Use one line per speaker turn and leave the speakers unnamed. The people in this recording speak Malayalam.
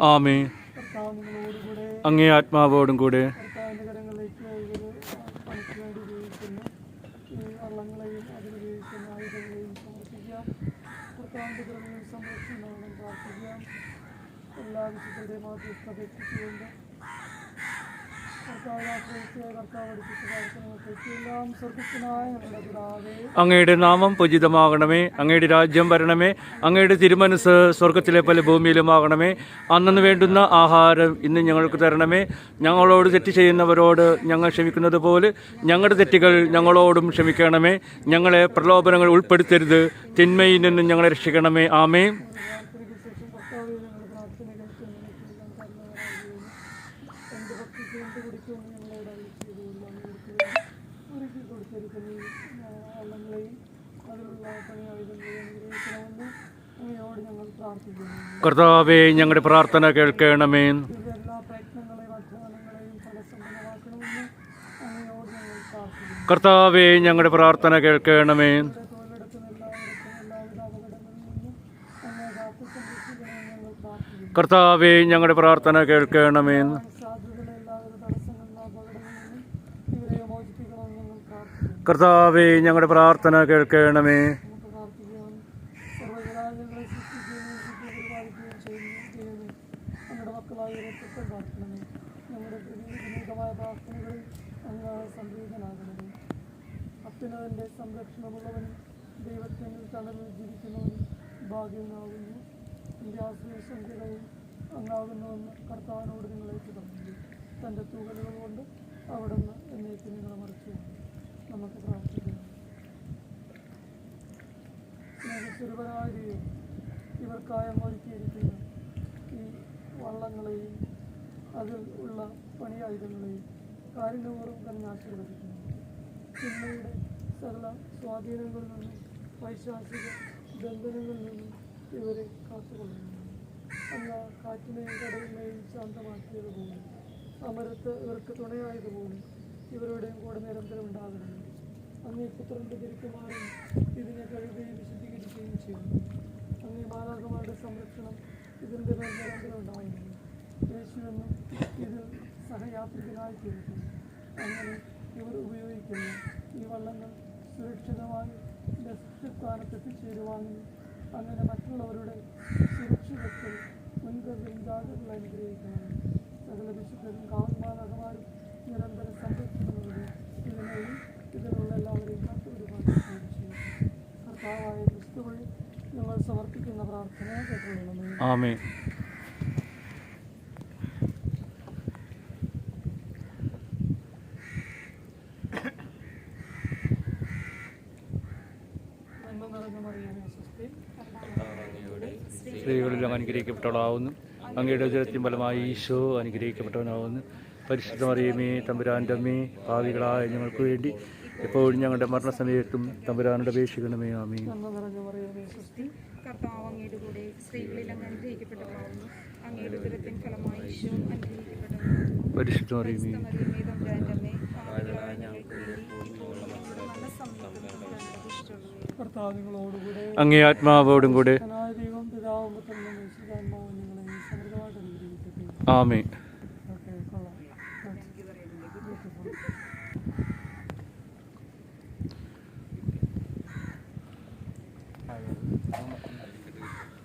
ആമേ അങ്ങേ ആത്മാവോടും കൂടെ.
എല്ലാ വിശുദ്ധരുടെയും മാധ്യസ്ഥത
അങ്ങയുടെ നാമം പൂജിതമാകണമേ അങ്ങയുടെ രാജ്യം വരണമേ അങ്ങയുടെ തിരുമനസ് സ്വർഗത്തിലെ പല ഭൂമിയിലുമാകണമേ. അന്നു വേണ്ടുന്ന ആഹാരം ഇന്ന് ഞങ്ങൾക്ക് തരണമേ. ഞങ്ങളോട് തെറ്റ് ചെയ്യുന്നവരോട് ഞങ്ങൾ ക്ഷമിക്കുന്നത് പോലെ ഞങ്ങളുടെ തെറ്റുകൾ ഞങ്ങളോടും ക്ഷമിക്കണമേ. ഞങ്ങളെ പ്രലോഭനങ്ങൾ ഉൾപ്പെടുത്തരുത്. തിന്മയിൽ നിന്നും ഞങ്ങളെ രക്ഷിക്കണമേ. ആമേ
കർത്താവെ ഞങ്ങളുടെ പ്രാർത്ഥന
കേൾക്കണമേ.
ഇതിന്റെ എല്ലാ പ്രയത്നങ്ങളെയും അധ്വാനങ്ങളെയും ഫലസമ്പന്നമാക്കണമെന്ന് അങ്ങയോട് ഞങ്ങൾ പ്രാർത്ഥിക്കുന്നു.
കർത്താവെ ഞങ്ങളുടെ പ്രാർത്ഥന കേൾക്കണമേ.
ഇവിടെ തൊഴിലെടുക്കുന്ന എല്ലാവർക്കും എല്ലാവിധ അപകടങ്ങളിൽ നിന്നും അങ്ങേ കാത്തു സംരക്ഷിക്കണമെന്ന് ഞങ്ങൾ പ്രാർത്ഥിക്കുന്നു.
കർത്താവെ ഞങ്ങളുടെ പ്രാർത്ഥന കേൾക്കണമേ.
സാധ്യതയുള്ള എല്ലാവിധ തടസ്സങ്ങളിലും അപകടങ്ങളിൽ നിന്നും ഇവരെ മോചിപ്പിക്കണമെന്ന് ഞങ്ങൾ പ്രാർത്ഥിക്കുന്നു.
കർത്താവെ ഞങ്ങളുടെ പ്രാർത്ഥന കേൾക്കണമേ
നമുക്ക് പ്രാർത്ഥിക്കാം സർവജനാംഗങ്ങളെ സൃഷ്ടിക്കുകയും പരിപാലിക്കുകയും ചെയ്യുന്ന ദൈവമേ ഞങ്ങളുടെ മക്കളായ രക്തത്തെ പ്രാർത്ഥനമേ ഞങ്ങളുടെ വിനീതമായ പ്രാർത്ഥനകളിൽ അങ്ങ് സംപ്രീതനാകണമേ അത്യുന്നതന്റെ സംരക്ഷണമുള്ളവനും ദൈവത്തിന്റെ തണലിൽ ജീവിക്കുന്നവനും ഭാഗ്യനാകുന്നു. എന്റെ ആശ്രയസംഖ്യതയും അങ്ങാകുന്നുവെന്ന് കർത്താവിനോട് നിങ്ങളേക്ക് പറഞ്ഞു തന്റെ തൂകലുകൾ കൊണ്ട് അവിടുന്ന് എന്നേക്ക് നിങ്ങളെ മറിച്ചു നമുക്ക് പ്രാർത്ഥിക്കാം. സ്നേഹസ്വരൂപനായ ഇവർക്കായി ഒരുക്കിയിരിക്കുന്ന ഈ വള്ളങ്ങളെയും അതിൽ ഉള്ള പണിയായുധങ്ങളെയും കാരുണ്യപൂർവം തന്നെ ആശീർവദിക്കുന്നു സിനിമയുടെ സകല സ്വാധീനങ്ങളിൽ നിന്നും വൈശാസിക ബന്ധനങ്ങളിൽ നിന്നും ഇവരെ കാത്തുകൊള്ളുന്നു. അല്ല കാറ്റിനെയും കടലിനെയും ശാന്തമാക്കിയതുപോലെ അമരത്ത് ഇവർക്ക് തുണയായതുപോലെ ഇവരുടെയും കൂടെ നിരന്തരം ഉണ്ടാകണം അങ്ങേ പുത്രന്റെ തിരിക്കുമാറും ഇതിനെ കഴുകുകയും വിശദീകരിക്കുകയും ചെയ്യുന്നു. അങ്ങേ മാതാക്കന്മാരുടെ സംരക്ഷണം ഇതിന്റെ നിരന്തരം ഉണ്ടാകുന്നു യേശുവെന്നും ഇത് സഹയാത്രികനായി തീർക്കുന്നു. അങ്ങനെ ഇവർ ഉപയോഗിക്കുന്നു. ഈ വള്ളങ്ങൾ സുരക്ഷിതമായി ലക്ഷ്യസ്ഥാനത്ത് എത്തിച്ചേരുവാനും അങ്ങനെ മറ്റുള്ളവരുടെ സുരക്ഷിതത്വം മുൻകരുതൽ ജാഗ്രതകൾ അനുഗ്രഹിക്കണം സകല വിശുദ്ധരും കാവന്മാരാകമാരും നിരന്തരം സംരക്ഷിക്കുന്നത് ഇതിനെയും ഇതിനുള്ള എല്ലാവരെയും ചെയ്യും കർത്താവായ ക്രിസ്തു വഴി ഞങ്ങൾ സമർപ്പിക്കുന്ന പ്രാർത്ഥനയെ കേട്ടുകൊള്ളണമേ
ആമേ
നന്മ നിറഞ്ഞ മറിയമേ സ്വസ്തി
സ്ത്രീകളിൽ അങ്ങ് അനുഗ്രഹിക്കപ്പെട്ടവളാവുന്നു. അങ്ങയുടെ ഉദരത്തിൻ ഫലമായി ഈശോ അനുഗ്രഹിക്കപ്പെട്ടവനാവുന്നു. പരിശുദ്ധ മറിയമേ തമ്പുരാന്റെ അമ്മേ ഭാവികളായ ഞങ്ങൾക്ക് വേണ്ടി എപ്പോഴും ഞങ്ങളുടെ മരണസമയത്തും തമ്പുരാനുടെ അപേക്ഷിക്കണമേ.
പരിശുദ്ധമറിയമേ അനുഗ്രഹിക്കപ്പെട്ടവളാവുന്നു.
പരിശുദ്ധ മറിയമേ. അങ്ങേ ആത്മാവോടും കൂടെ
ആമേ Thank
you.